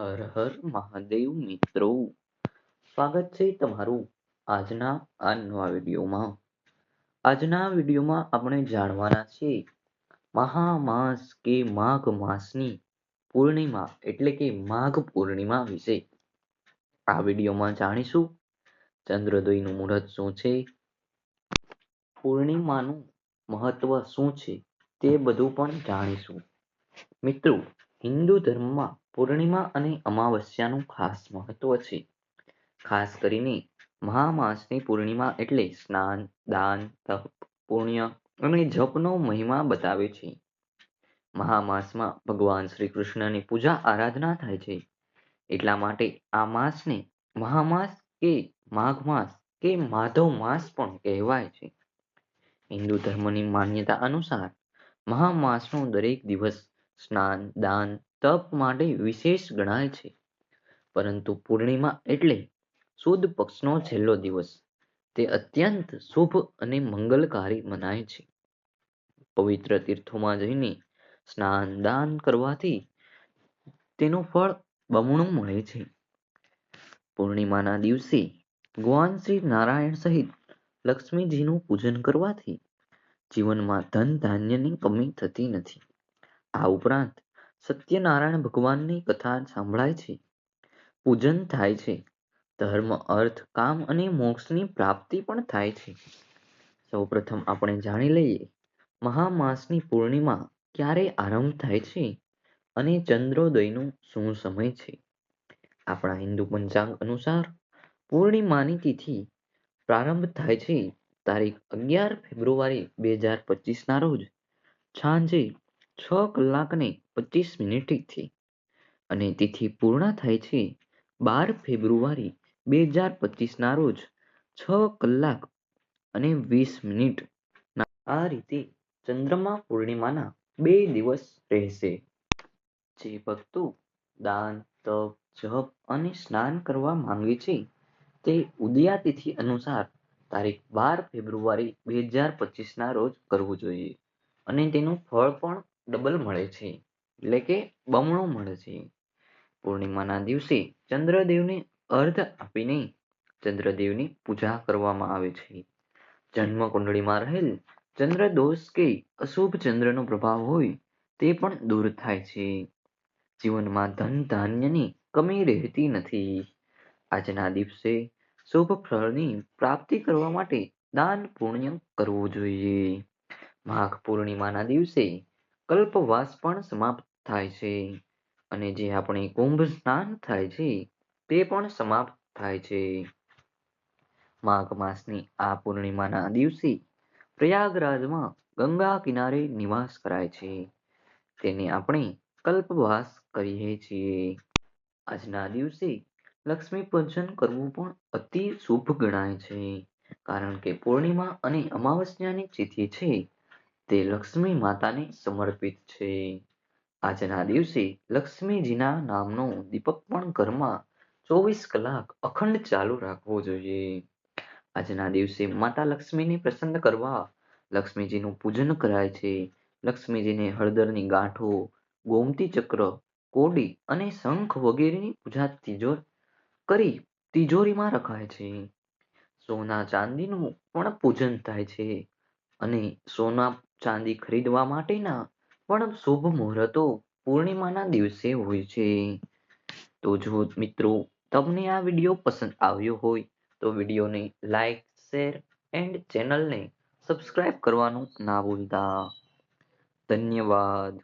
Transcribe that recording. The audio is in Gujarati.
હર હર મહાદેવ મિત્રો. સ્વાગત છે તમારું આજના આ નવા વિડીયોમાં. આજના વિડીયોમાં આપણે જાણવાના છે મહામાસ કે માઘ માસની પૂર્ણિમા એટલે કે માઘ પૂર્ણિમા વિશે. આ વિડીયોમાં જાણીશું ચંદ્રોદયનું મુહૂર્ત શું છે? પૂર્ણિમાનું મહત્વ શું છે? તે બધું પણ જાણીશું. મિત્રો, હિન્દુ ધર્મમાં પૂર્ણિમા અને અમાવસ્યાનું ખાસ મહત્વ છે. ખાસ કરીને મહામાસની પૂર્ણિમા એટલે સ્નાન, દાન, તપ, પુણ્ય અને જપનો મહિમા બતાવે છે. મહામાસમાં ભગવાન શ્રી કૃષ્ણની પૂજા આરાધના થાય છે. એટલા માટે આ માસને મહામાસ કે માઘ માસ કે માધવ માસ પણ કહેવાય છે. હિન્દુ ધર્મની માન્યતા અનુસાર મહામાસનો દરેક દિવસ સ્નાન, દાન તપ માટે વિશેષ ગણાય છે. પરંતુ પૂર્ણિમા એટલે સુદ પક્ષનો છેલ્લો દિવસ. તે અત્યંત શુભ અને મંગલકારી મનાય છે. પવિત્ર તીર્થોમાં જઈને સ્નાન દાન કરવાથી તેનું ફળ બમણું મળે છે. પૂર્ણિમાના દિવસે ભગવાન શ્રી નારાયણ સહિત લક્ષ્મીજીનું પૂજન કરવાથી જીવનમાં ધન ધાન્યની કમી થતી નથી. આ ઉપરાંત સત્યનારાયણ ભગવાનની કથા સંભળાય છે. પૂજન થાય છે. ધર્મ, અર્થ, કામ અને મોક્ષની પ્રાપ્તિ પણ થાય છે. સૌપ્રથમ આપણે જાણી લઈએ, મહામાસની પૂર્ણિમા ક્યારે આરંભ થાય છે અને ચંદ્રોદયનું શું સમય છે? આપણા હિન્દુ પંચાંગ અનુસાર પૂર્ણિમાની તિથિ પ્રારંભ થાય છે તારીખ અગિયાર ફેબ્રુઆરી બે હજાર પચીસના રોજ, સાંજે છ કલાકને પચીસ મિનિટથી અને તિથિ પૂર્ણ થાય છે બાર ફેબ્રુઆરી બે હજાર પચીસના રોજ છ કલાક અને વીસ મિનિટ. આ રીતે ચંદ્રમા પૂર્ણિમાના બે દિવસ રહેશે. જે ભક્તો દાન, તપ, જપ અને સ્નાન કરવા માંગે છે તે ઉદયાતિથિ અનુસાર તારીખ બાર ફેબ્રુઆરી બે હજાર પચીસના રોજ કરવું જોઈએ. અને તેનું ફળ પણ ડબલ મળે છે. એટલે કે બમણો મળે છે. પૂર્ણિમાના દિવસે ચંદ્રદેવને અર્ધ આપીને ચંદ્રદેવની પૂજા કરવામાં આવે છે. જન્મ કુંડળીમાં રહેલ ચંદ્ર દોષ કે અશુભ ચંદ્રનો પ્રભાવ હોય તે પણ દૂર થાય છે. જીવનમાં ધન ધાન્યની કમી રહેતી નથી. આજના દિવસે શુભ ફળની પ્રાપ્તિ કરવા માટે દાન પુણ્ય કરવું જોઈએ. માઘ પૂર્ણિમાના દિવસે કલ્પવાસ પણ સમાપ્ત થાય છે અને જે આપણે કુંભ સ્નાન થાય છે, તે પણ સમાપ્ત થાય છે. માઘ માસની આ પૂર્ણિમાના દિવસે પ્રયાગરાજમાં ગંગા કિનારે નિવાસ કરાય છે. તેને આપણે કલ્પવાસ કહીએ છીએ. આજના દિવસે લક્ષ્મી પૂજન કરવું પણ અતિ શુભ ગણાય છે. કારણ કે પૂર્ણિમા અને અમાવસ્યાની તિથિ છે તે લક્ષ્મી માતાને સમર્પિત છે. આજના દિવસે લક્ષ્મીજીના નામનો દીપક પણ ઘરમાં ચોવીસ કલાક અખંડ ચાલુ રાખવો જોઈએ. આજના દિવસે માતા લક્ષ્મીને પ્રસન્ન કરવા લક્ષ્મીજીનું પૂજન કરાય છે. લક્ષ્મીજીને હળદરની ગાંઠો, ગોમતી ચક્ર, કોડી અને શંખ વગેરેની પૂજા તિજોર કરી તિજોરીમાં રખાય છે. સોના ચાંદીનું પણ પૂજન થાય છે અને સોના ચાંદી ખરીદવા માટેના પણ શુભ મુહૂર્તો પૂર્ણિમાના દિવસે હોય છે. તો જો મિત્રો તમને આ વીડિયો પસંદ આવ્યો હોય, તો વિડીયોને લાઈક, શેર એન્ડ ચેનલને સબસ્ક્રાઇબ કરવાનું ના ભૂલતા. ધન્યવાદ.